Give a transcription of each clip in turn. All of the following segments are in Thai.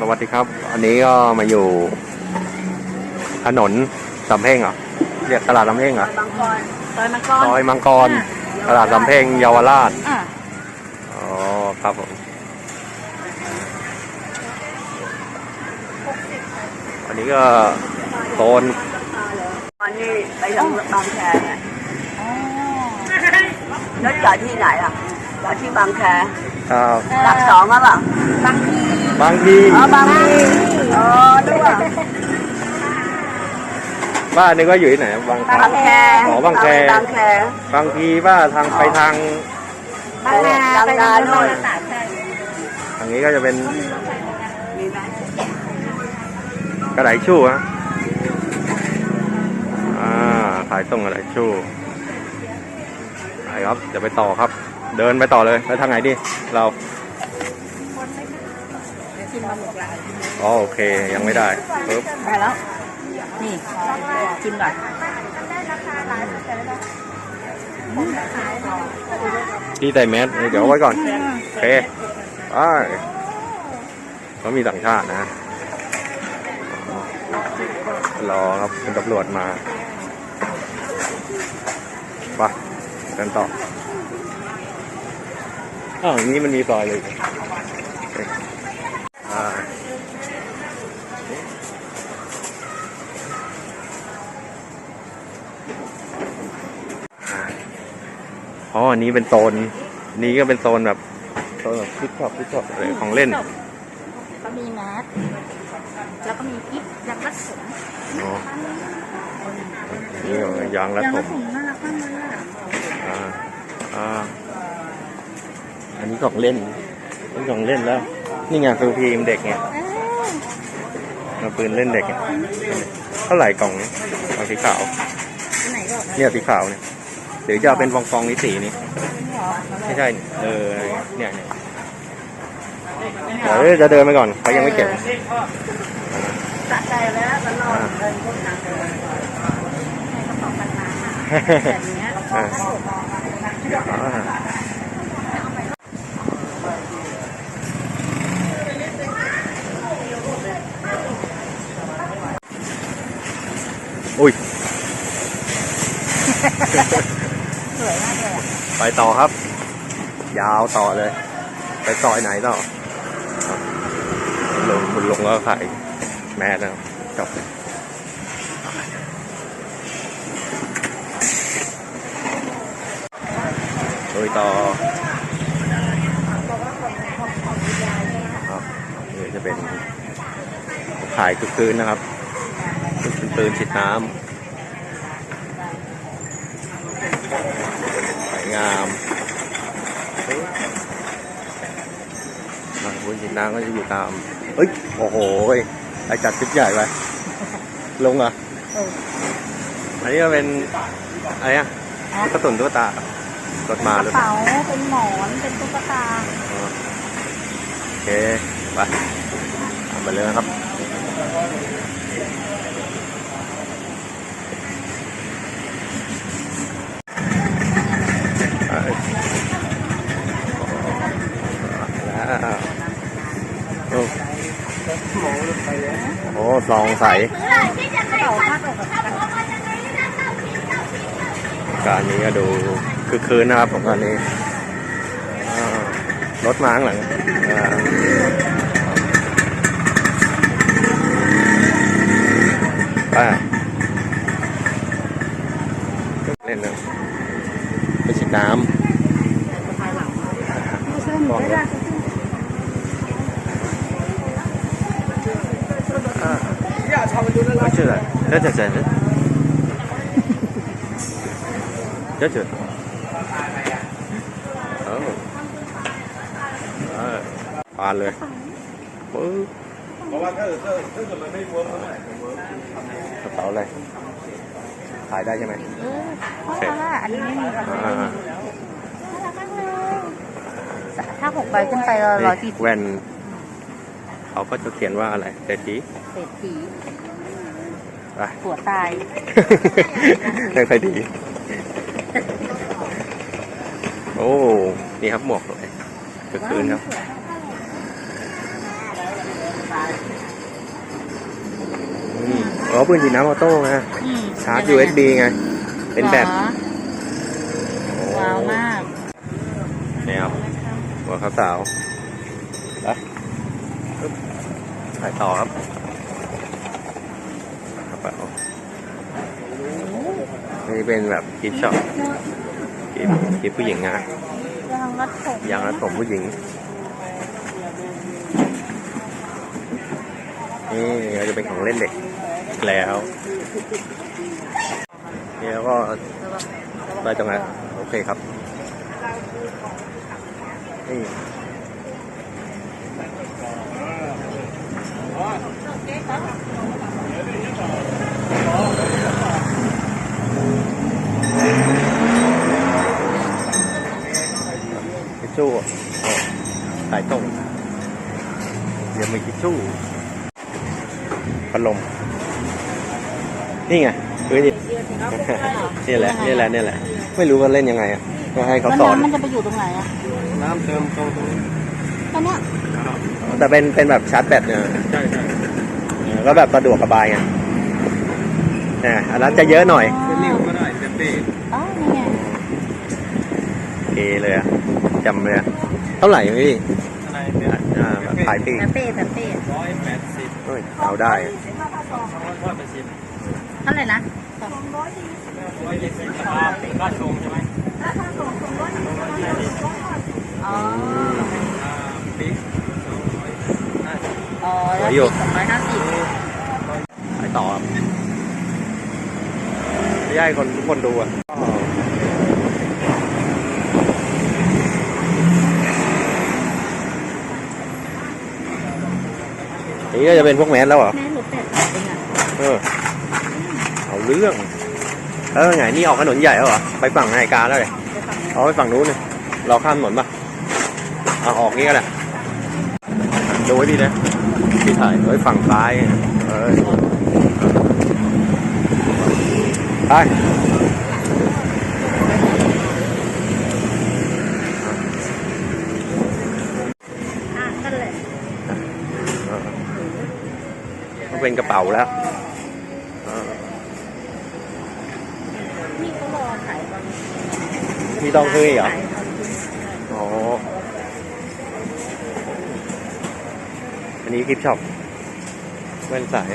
สวัสดีครับ อันนี้ก็มาอยู่ถนนสำเพ็งเหรอเรียกตลาดสำเพ็งเหรอมังกรซอยมังกรซอยมังกร ตลาดสำเพ็งเยาวราชอะอ๋อครับผมอันนี้ก็โซนอันนี้ไปทางบางแคเนี่ยอ๋อรถจอดที่ไหนอะจอดที่บางแคอ่าหลักสองอะเปล่าบางที บางทีอ๋อบางทีอ๋อด้วยบ้านนึกว่าอยู่ที่ไหนบางบางแคอ๋อบางแคบางแคบางทีว่าทางไปทางบางนาบางไปนาทางโน่นตาดใช่ทางนี้ก็จะเป็นมีไหมกระไดชู่ฮะอ่าขายส่งกระไดชู่ไปครับจะไปต่อครับ เดินไปต่อเลยไปทางไหนดีเรา ชิมมาหมดแล้ว อ๋อโอเคยังไม่ได้ปึ๊บได้แล้ว นี่ชิมก่อนที่ใส่แมสเดี๋ยวเอาไว้ก่อนโอเคไปเขามีต่างชาตินะรอครับคุณตำรวจมาไปกันต่ออ้าวอย่างนี้มันมีซอยเลยโอเคอ่า อ๋ออันนี้เป็นโซน นี้ก็เป็นโซนแบบโซนแบบพิชช็อปพิชช็อปอะไรของเล่น ก็มีแมสแล้วก็มีกิ๊บยังรัดผมอ๋อนี่ก็ยางรัดยังผรัดมผมน่ารักมากเลยอะอ่าอ่าอันนี้ของเล่นเป็นของเล่นแล้ว นี่ไงซูพีมเด็กไงเอ้ยเอาปืนเล่นเด็กไงเท่าไหร่กล่องนี้กล่องสีขาวที่ไหนก็เนี่ยสีขาวเนี่ย หรือจะเอาเป็นฟองฟองๆนี้สีนี้หรอไม่ใช่ เออเนี่ยเนี่ยเดี๋ยวจะเดินไปก่อนเขายังไม่เก็บสะใจแล้วตลอดเดินพวกนั้นเลยในกระเป๋ากันมาแบบเนี้ยอ่าถ้าผมมองมาอ่าอุ้ยส วยมากเลย ไปต่อครับ ยาวต่อเลย ไปซอยไหนต่อลงคุณลงแล้วขายแมสนะครับจบโดยต่อครับนี่จะเป็นขายคือคืนนะครับเป็นปืนฉีดน้ำสวย งามอ่าปืนฉีดน้ำก็จะอยู่ตาม เอ้ย โอ้โหยไอจัดชุดใหญ่ไปลงเหรอะเอออันนี้ก็เป็นอะไรอะกระตุนตุ๊กตารถมากหรืระอเปล่าเป๋าเป็นหมอนเป็นตุ๊กตาอ๋อโอเค ไปทำไปเลยนะครับ ไปแล้วโอ้ โอ้ซองใสการนี้ก็ดูคือคืนนะครับผมการนี้รถมาข้างหลังไปเล่นนะไปฉีดน้ำมองเลยอ่าไม่ เชื่อเลยเดี๋ยวจะเสร็จเดี๋ยวจะเออเออปานเลยปึ๊บเพราะว่าถ้าเกิดถ้าถ้าเกิดมันไม่เวิร์กเท่าไหร่กระเป๋าอะไรขายได้ใช่ไหมเออเพราะว่าอันนี้ไม่มีราคาอ่าน่ารักมากเลยถ้าหกใบขึ้นไปเราร้อยสี่นี่สิบแว่น เขาก็จะเขียนว่าอะไรเศรษฐีเศรษฐี ป หัวตาย นั่งใส่ดี โอ้ นี่ครับหมวกเลยกลางคืนครับ อ๋อปืนฉีดน้ำออโต้ไงชาร์จ USB ไง เป็นแบบโว้าวมากเนี่ยหัวข้าวสาวไปถ่ายต่อครับ นี่เป็นแบบกิฟต์ช็อปกิฟต์กิฟต์ผู้หญิงนะยางรัดผมยางรัดผมผู้หญิงนี่ก็จะเป็นของเล่นเด็กอีกแล้วนี่แล้วก็ไปตรงนั้นโอเคครับนี่ทิชชู่อะอ๋ อสายตรงเดี๋ยวมีทิชชู่พัดลมนี่ไงพื้นนี่นี่แหละนี่แหละนี่แหละ ไม่รู้ว่าเล่นยังไงอะก็ให้เขาแล้วสอนน้ำมันจะไปอยู่ตรงไหนอะน้ำเติมตรงตรงนี้ตอนเนี้ยแต่เป็นเป็นแบบชาร์จแบตเนี่ยใช่ใช่เออก็แบบสะดวกสบายไงอ่าอันนั้นจะเยอะหน่อยเป็นนิ้วก็ได้เป็นเป้อ๋อนี่ไงเอเลยอะ จำเลยอะเท่าไหร่พี่อะไรเป็นอ่าแบบขายปีกแต่เป้แต่เป้ร้อยแปดสิบเอ้ยเอาได้อะสองร้อยแปดสิบเท่าไหร่นะร้อยยี่สิบราคาราชชงใช่ไหมอ๋ออ่าปิ๊กสองร้อยห้าสิบอ๋อแล้วสิบสองร้อยห้าสิบขายต่อครับไม่ใช่คนทุกคนดูอะ นี่ก็จะเป็นพวกแมสแล้วเหรอ แม่หนูแปดสิบเองอะเออ เอาเรื่องแล้วไงนี่ออกถนนใหญ่แล้วเหรอ ไปฝั่งนาฬิกาแล้วเลยไปฝั่งนี้เอาไปฝั่งนู้นเลยเราข้ามถนนปะเอาออกนี่ก็แหละดูไว้ดีนะพี่ถ่ายไว้ฝั่งซ้าย เออไป อะกันเลย ต้องเป็นกระเป๋าแล้วเออนี่เขารอขายตอนพี่ต้องซื้ออีกเหรอขายตอนนี้อ๋ออันนี้คลิปช็อปแว่นสาย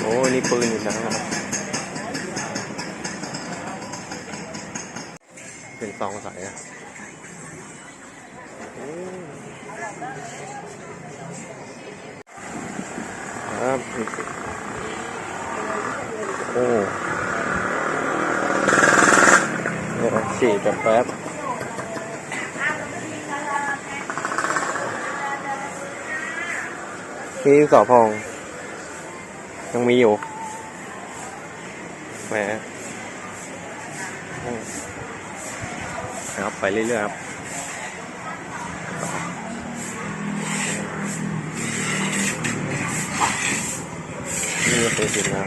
โอ้นี่ปืนอยู่นะครับ ซองใสอะครับโอ้เดี๋ยวฉีดแบบแป๊บพี่สอพอง ยังมีอยู่แหมครับไป เรื่อยๆครับนี่ก็เป็นสีน้ำ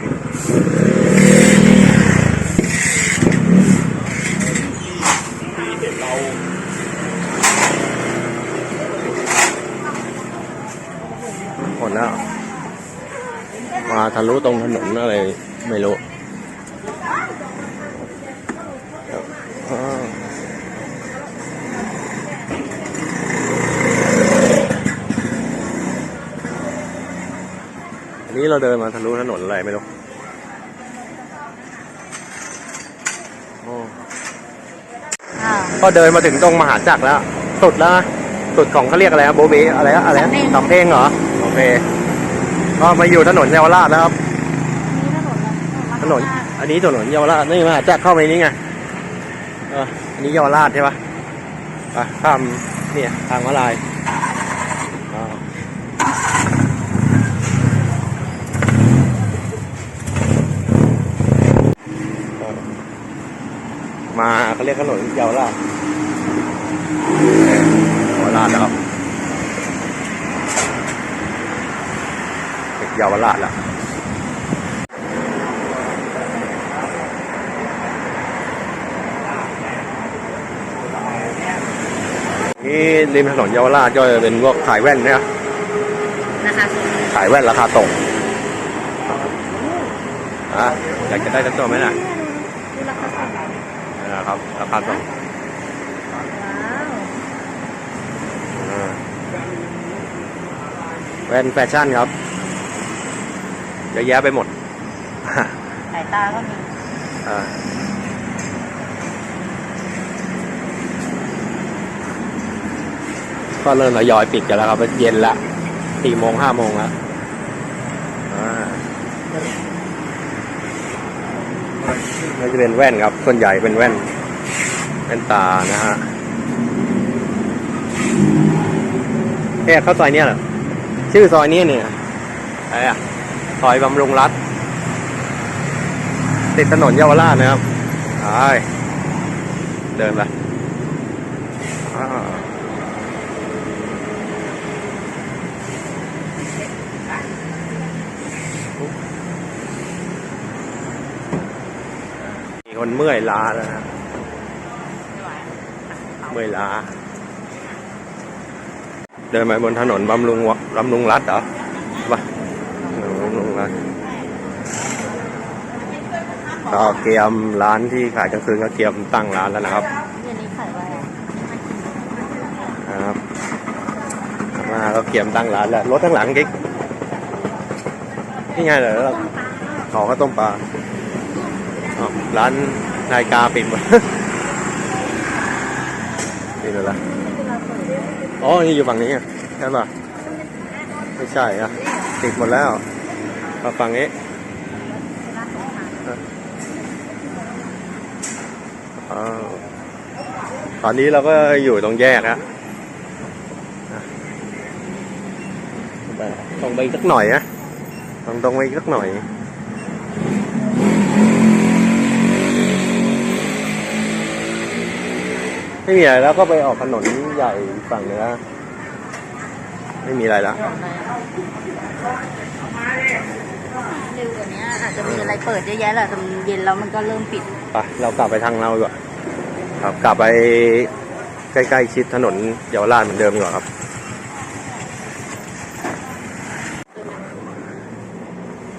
หมดแล้วมาทะลุตรงถนนอะไรไม่รู้อ่าอันนี้ เราเดินมาทะลุถนนอะไรไม่รู้โอ้อ่าก็เดินมาถึงตรงมหาจักรแล้ว สุดแล้วนะสุดของเขาเรียกอะไรนะโบเบอะไรนะอะไรนะสำเพ็งเหรอ โอเค ก็มาอยู่ถนนเยาวราชแล้วครับ ถนน อันนี้ถนนเยาวราช นี่มหาจักรเข้าไปนี่ไงเอออันนี้เยาวราชใช่ปะไปข้ามเนี่ยทางมาลายอ่าเออมาเขาเรียก ถนนเยาวราชเยาวราชแล้วครับเยาวราชแล้วนี่ริมถนนเยาวราชก็จะเป็นพวกขายแว่นเนี่ยนะคะส่วนขายแว่นราคาตกอะอยากจะได้สักตัวไหมน่ะ คือราคาส่งว้าว นะค รับราคาตกอ่าแว่นแฟชั่นครับเยอะแยะไปหมดสายตาก็มีอ่าก็เริ่มทยอยปิดกันแล้วครับเย็นละสี่โมงห้าโมงแล้วอ่านี่จะเป็นแว่นครับ ส่วนใหญ่เป็นแว่น แว่นตานะฮะแค่เข้าซอยเนี้ยเหรอชื่อซอยนี้เนี่ยอะไรอะซอยบำรุงรัฐติดถนนเยาวราชนะครับไปเดินไปอ่ามีคนเมื่อยล้าแล้วนะ เมื่อยล้า เดินไปบนถนนบำรุงบำรุงรัฐเหรอไปบำรุงรัฐก็เกียมร้านที่ขายกลางคืนก็เกียมตั้งร้านแล้วนะครับเย็นนี้ขายว้อะนะครับมาก็เกียมตั้งร้านแล้วรถทั้งหลังกิ๊กนี่ไงเหรอขอข้าวต้มปลาร้านนายกาปิดหมด ปิดหมดแล้วอ๋อ นี่อยู่ฝั่งนี้อใช่ป่ะ ไม่ใช่อะปิดหมดแล้วมาฝั่งนี้ตอนนี้เราก็อยู่ตรงแยกฮะตรงไปสักหน่อยนะตรงตรงไปสักหน่อย ไม่มีอะไรแล้วก็ไปออกถนนใหญ่ฝั่งเหนือไม่มีอะไรแล้วเร็วกว่านี้อาจจะมีอะไรเปิดเยอะแยะแหละแต่มันเย็นแล้วมันก็เริ่มปิดไปเรากลับไปทางเราดีกว่าครับกลับไปใกล้ๆชิดถนนเยาวราชเหมือนเดิมดีกว่าครับ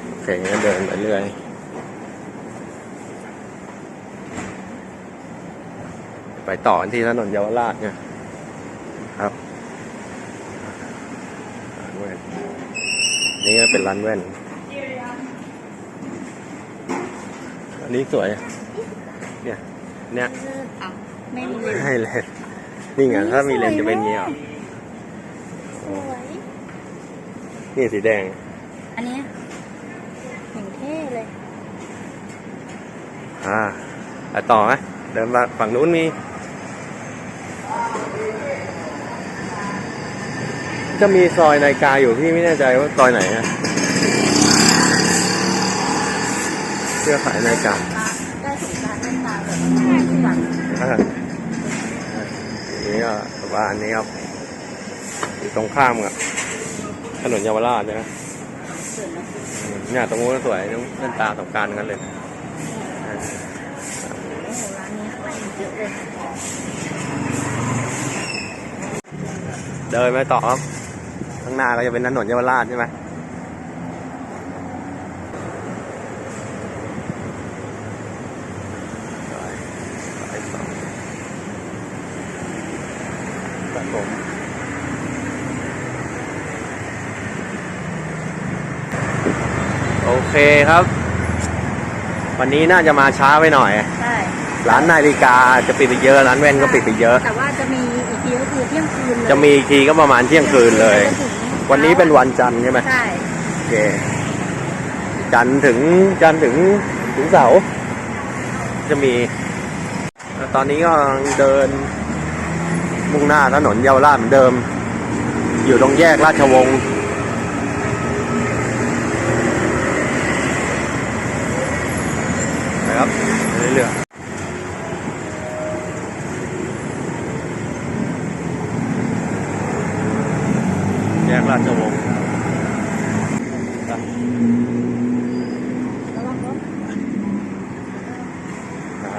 โอเคงั้นเดินไปเรื่อย ไปต่อกันที่ถนนเยาวราชเนี่ยครับร้านแว่นนี่ก็เป็นร้านแว่น อันนี้สวย เนี่ย เนี่ยอะไม่มีเลยให้เลนนี่ไงถ้ามีเลนส์จะเป็นอย่างงี้เหรอสวย นี่สีแดง อันนี้อย่างเท่เลย อ่าไปต่อไหมเดินมาฝั่งนู้นมี จะมีซอยนาฬิกาอยู่พี่ไม่แน่ใจว่าซอยไหนนะเสื้อขายนาฬิกาได้สินค้าเล่นตาแบบทุกอย่างอ่านี่ก็ว่าอันนี้ครับอยู่ตรงข้ามกับถนนเยาวราชนะสวยนะอืมเนี่ยตรงนู้นก็สวยนู้นเล่นตาสงกรารกันเลยอ่าโอ้โหร้านนี้อะไรเยอะเลยเดินไปต่อครับ ข้างหน้าก็จะเป็นถนนเยาวราชใช่ไหมซอยซอยสองครับผมโอเคครับ วันนี้น่าจะมาช้าไปหน่อย ร้านนาฬิกาจะปิดไปเยอะร้านแว่นก็ปิดไปเยอะ แต่ว่าจะมีอีกทีก็คือเที่ยงคืนเลยจะมีอีกทีก็ประมาณเที่ยงคืนเลยจถึงวันนี้เป็นวันจันทร์ใช่ไหมใช่โอเคจันทร์ถึงจันทร์ถึงถึงเสาร์จะมีแล้วตอนนี้ก็เดิน มุ่งหน้าถนนเยาวราชเหมือนเดิม อยู่ตรงแยกราชวงศ์นะครับเรื่อยๆแยกราชวงศ์ครับ ระวังรถ อ่า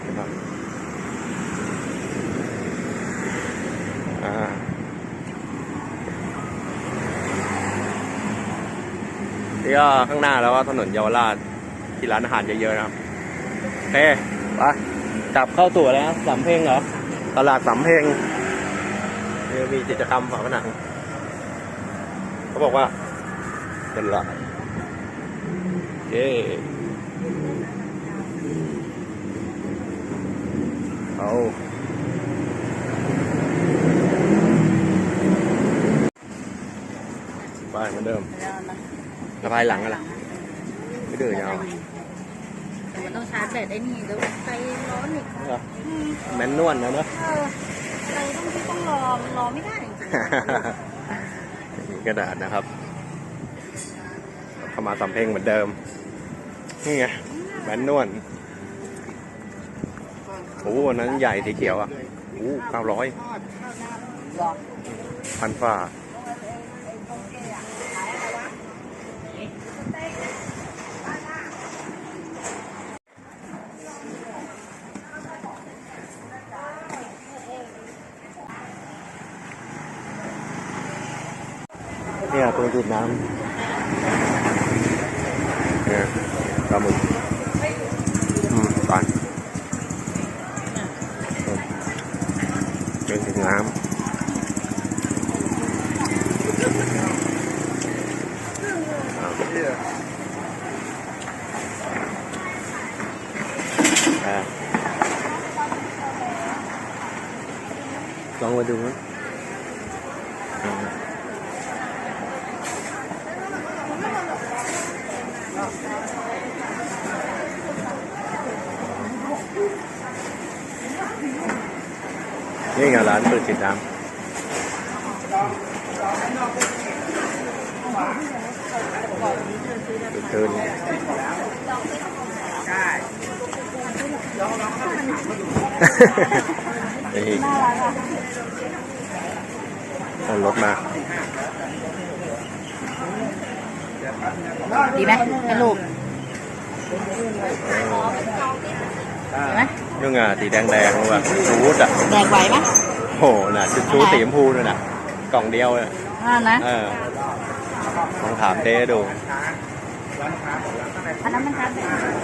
เดี๋ยวก่อน นี่ก็ข้างหน้าแล้วก็ถนนเยาวราชที่ร้านอาหารเยอะๆนะครับโอเคไปกลับเข้าตัวแล้วสำเพ็งเหรอ ตลาดสำเพ็งนี่มีกิจกรรมฝาผนังเขาบอกว่าเป็นละโอเคเอาไปเหมือนเดิม แล้วนะแล้วภายหลังอะไรไม่ดื้อยาวแต่มันต้องชาร์จแบตได้นี่แล้วใจร้อนอีกแมนนวลนะเนอะเออใจต้องต้องรอมันรอไม่ได้จริงมีกระดาษนะครับ เข้ามาสำเพ็งเหมือนเดิม นี่ไงแมนนวลโอ้โหอันนั้นใหญ่สีเขียวอะโอ้เก้าร้อยๆรอพันฝ่า เนี่ยตัวจุดน้ำเนี่ยปลาหมึกอืมไปเป็นถึงน้ำ อะลองมาดูนะอ่า นี่ไงร้านเอารถมา ดีไหมให้ลูกดีไหมนี่ไงสีแดงแดงๆว่ะชูดอะแดกไหวไหมโหน่ะชุดชูสีชมพูด้วยน่ะ กล่องเดียวน่ะอ่านะเออลองถามเต้ดูอันนั้นมันชาร์จแบต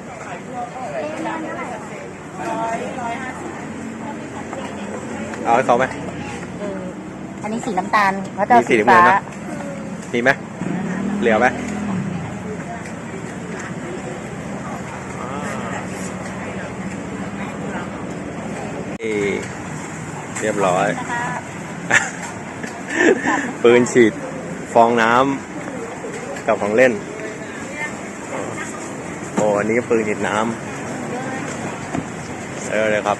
เอาให้เขาไหม เอออันนี้สีน้ำตาลเขาจะเอามีสีสีน้ำเงิฟ้านนะมีไหมเหลือไหมเอ่อเรียบร้อย ปืนฉีด ฟองน้ำกับของเล่น โอ้อันนี้ก็ปืนฉีดน้ำ เออเลยครับ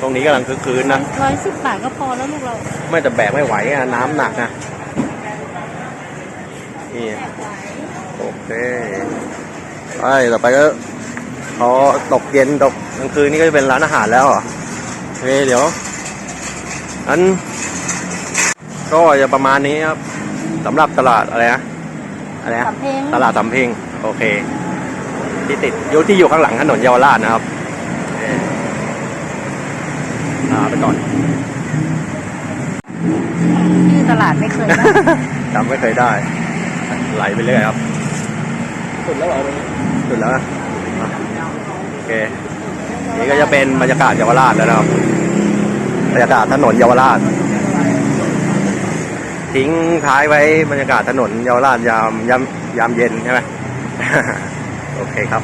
ตรงนี้กำลังคึกคืนนะร้อยสิบบาทก็พอแล้วลูกเราไม่แต่แบกไม่ไหวอะน้ำหนักนะนี่โอเคไปต่อไปก็พอตกเย็นตกกลางคืนนี่ก็จะเป็นร้านอาหารแล้วเหรอโอเคเดี๋ยวอันก็จะประมาณนี้ครับสำหรับตลาดอะไรนะอะไรนะสำเพ็งตลาดสำเพ็งโอเค ที่ติดอยู่ที่อยู่ข้างหลังถนนเยาวราชนะครับโอเค ลาไปก่อนชื่อตลาดไม่เคยนะจำไม่เคยได้ ไหลไปเรื่อยครับ สุดแล้วเหรอสุดแล้วนะอะโอเค นี่ก็จะเป็นบรรยากาศเยาวราชแล้วนะครับ บรรยากาศถนนเยาวราช ทิ้งท้ายไว้บรรยากาศถนนเยาวราชยามยามยามเย็นใช่ไหม โอเคครับ